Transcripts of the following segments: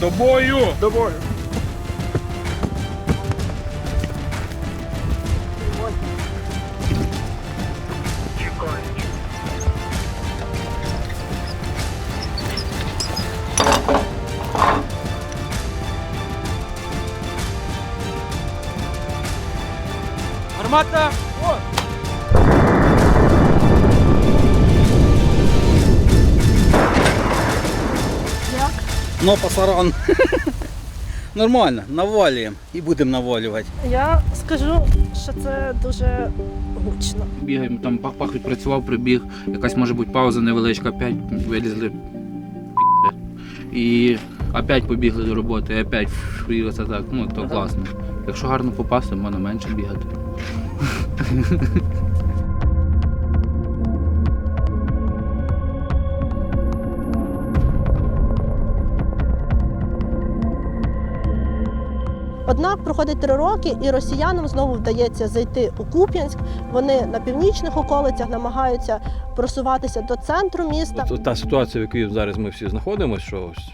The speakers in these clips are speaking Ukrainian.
До бою! До бою. Гармата! Як? Ну, пасаран. Нормально, навалюємо і будемо навалювати. Я скажу, що це дуже гучно. Бігаємо, там пах-пах відпрацював, прибіг, якась може бути пауза невеличка, опять вилізли і опять побігли до роботи, і опять і оце так, ну то класно. Якщо гарно попасти, можна менше бігати. Однак проходить три роки, і росіянам знову вдається зайти у Куп'янськ. Вони на північних околицях намагаються просуватися до центру міста. От та ситуація, в якій зараз ми всі знаходимося, що ось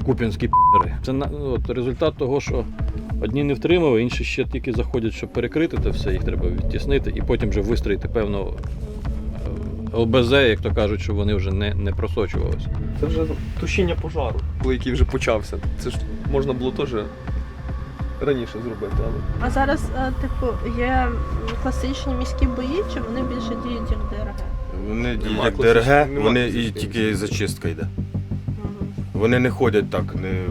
в Куп'янській п***ри, це на- ну, от результат того, що одні не втримали, інші ще тільки заходять, щоб перекрити це все, їх треба відтіснити і потім вже вистроїти певно е, ЛБЗ, як то кажуть, щоб вони вже не, не просочувалися. Це вже тушіння пожару, коли який вже почався. Це ж можна було теж раніше зробити, але. А зараз, е, типу, є класичні міські бої, чи вони більше діють як ДРГ? Вони Нема як класичних- ДРГ, нема вони і класичних. тільки зачистка йде. Вони не ходять так, не,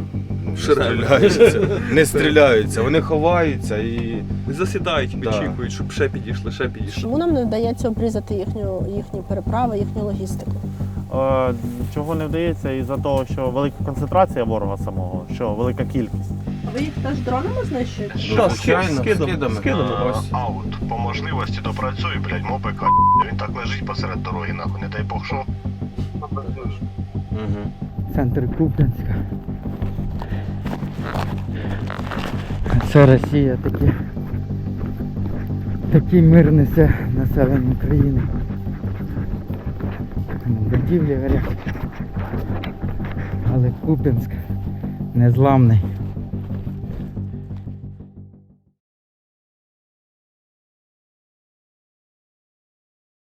не стріляються. Не стріляються, вони ховаються і. Засідають Да. очікують, щоб ще підійшли, ще підійшли. Чому нам не вдається обрізати їхню, їхні переправи, їхню логістику? Е, Чого не вдається із-за того, що велика концентрація ворога самого, що велика кількість. Ви їх теж дронами знищуєте? Ну, Так, звичайно, скидами. скидами. Ось. Аут по можливості допрацюй, блядь, мопика. Він так лежить посеред дороги, нахуй, не дай Бог що. Угу. центр Куп'янська. Це Росія такі. Такий мир несе населення України. Будівлі горять. Але Куп'янськ незламний.